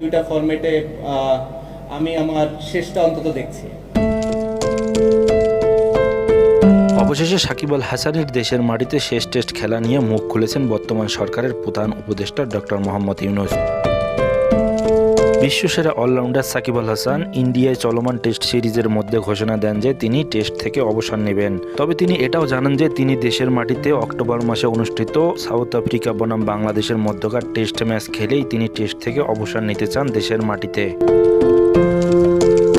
দুইটা ফরম্যাটে আমি আমার শেষটা অন্তত দেখছি। অবশেষে সাকিব আল হাসানের দেশের মাটিতে শেষ টেস্ট খেলা নিয়ে মুখ খুলেছেন বর্তমান সরকারের প্রধান উপদেষ্টা ডক্টর মোহাম্মদ ইউনুস। বিশ্বসেরা অলরাউন্ডার সাকিব আল হাসান ইন্ডিয়ায় চলমান টেস্ট সিরিজের মধ্যে ঘোষণা দেন যে তিনি টেস্ট থেকে অবসর নেবেন। তবে তিনি এটাও জানান যে তিনি দেশের মাটিতে অক্টোবর মাসে অনুষ্ঠিত সাউথ আফ্রিকা বনাম বাংলাদেশের মধ্যকার টেস্ট ম্যাচ খেলেই তিনি টেস্ট থেকে অবসর নিতে চান দেশের মাটিতে।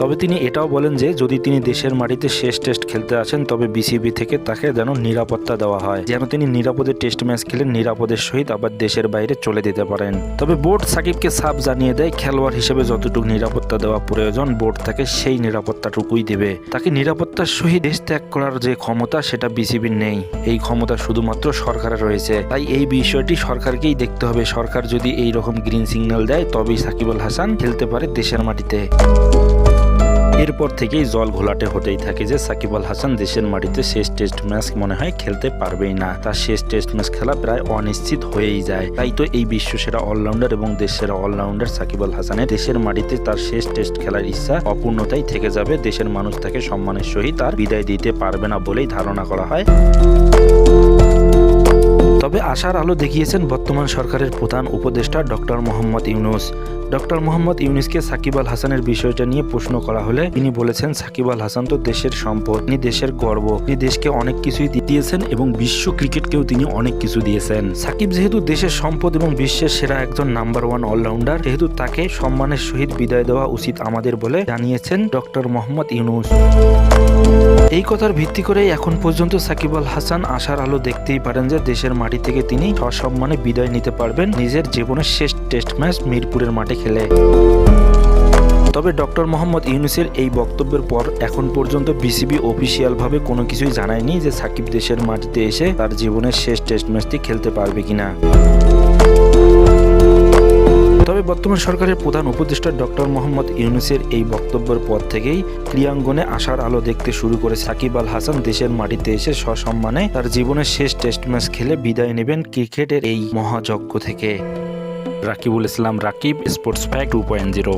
তবে তিনি এটাও বলেন যে, যদি তিনি দেশের মাটিতে শেষ টেস্ট খেলতে আসেন, তবে বিসিবি থেকে তাকে যেন নিরাপত্তা দেওয়া হয়। যেন তিনি নিরাপদে টেস্ট ম্যাচ খেলে নিরাপদের সহিত আবার দেশের বাইরে চলে যেতে পারেন। তবে বোর্ড সাকিবকে সাফ জানিয়ে দেয়, খেলোয়াড় হিসেবে যতটুকু নিরাপত্তা দেওয়া প্রয়োজন, বোর্ড তাকে সেই নিরাপত্তাটুকুই দেবে। তাকে নিরাপত্তার সহিত দেশ ত্যাগ করার যে ক্ষমতা, সেটা বিসিবির নেই। এই ক্ষমতা শুধুমাত্র সরকারের রয়েছে। তাই এই বিষয়টি সরকারকেই দেখতে হবে। সরকার যদি এই রকম গ্রিন সিগন্যাল দেয়, তবেই সাকিব আল হাসান খেলতে পারে দেশের মাটিতে। এরপর থেকেই জল ঘোলাটে হতেই থাকে যে সাকিব আল হাসান দেশের মাটিতে শেষ টেস্ট ম্যাচ মনে হয় খেলতে পারবেই না। তার শেষ টেস্ট ম্যাচ খেলা প্রায় অনিশ্চিত হয়েই যায়। তাই তো এই বিশ্বসেরা অলরাউন্ডার এবং দেশের অলরাউন্ডার সাকিব আল হাসানের দেশের মাটিতে তার শেষ টেস্ট খেলার ইচ্ছা অপূর্ণতাই থেকে যাবে। দেশের মানুষ তাকে সম্মানের সহিত তার বিদায় দিতে পারবে না বলেই ধারণা করা হয়। তবে আশার আলো দেখিয়েছেন বর্তমান সরকারের প্রধান উপদেষ্টা ডক্টর মোহাম্মদ ইউনুস। ডক্টর মোহাম্মদ ইউনুসকে সাকিব আল হাসানের বিষয়টা নিয়ে প্রশ্ন করা হলে তিনি বলেছেন, সাকিব আল হাসান তো দেশের সম্পদ, তিনি দেশের গর্ব, তিনি দেশকে অনেক কিছুই দিয়েছেন এবং বিশ্ব ক্রিকেটকেও তিনি অনেক কিছু দিয়েছেন। সাকিব যেহেতু দেশের সম্পদ এবং বিশ্বের সেরা একজন নাম্বার ওয়ান অলরাউন্ডার যেহেতু তাকে সম্মানের সহিত বিদায় দেওয়া উচিত আমাদের বলে জানিয়েছেন ডক্টর মোহাম্মদ ইউনুস। এই কথার ভিত্তি করে এখন পর্যন্ত সাকিব আল হাসান আশার আলো দেখতেই পারেন যে দেশের মাটি থেকে তিনি সসম্মানে বিদায় নিতে পারবেন নিজের জীবনের শেষ টেস্ট ম্যাচ মিরপুরের মাঠে খেলে। তবে ডক্টর মোহাম্মদ ইউনুসের এই বক্তব্যের পর এখন পর্যন্ত বিসিবি অফিসিয়ালভাবে কোনো কিছুই জানায়নি যে সাকিব দেশের মাটিতে এসে তার জীবনের শেষ টেস্ট ম্যাচটি খেলতে পারবে কিনা। তবে বর্তমান সরকারের প্রধান উপদেষ্টা ডক্টর মোহাম্মদ ইউনুসের এই বক্তব্যের পর থেকেই ক্রিয়াঙ্গনে আশার আলো দেখতে শুরু করে সাকিব আল হাসান দেশের মাটিতে এসে সসম্মানে তার জীবনের শেষ টেস্ট ম্যাচ খেলে বিদায় নেবেন ক্রিকেটের এই মহাযজ্ঞ থেকে। Rakibul Islam Rakib sports fact two point zero.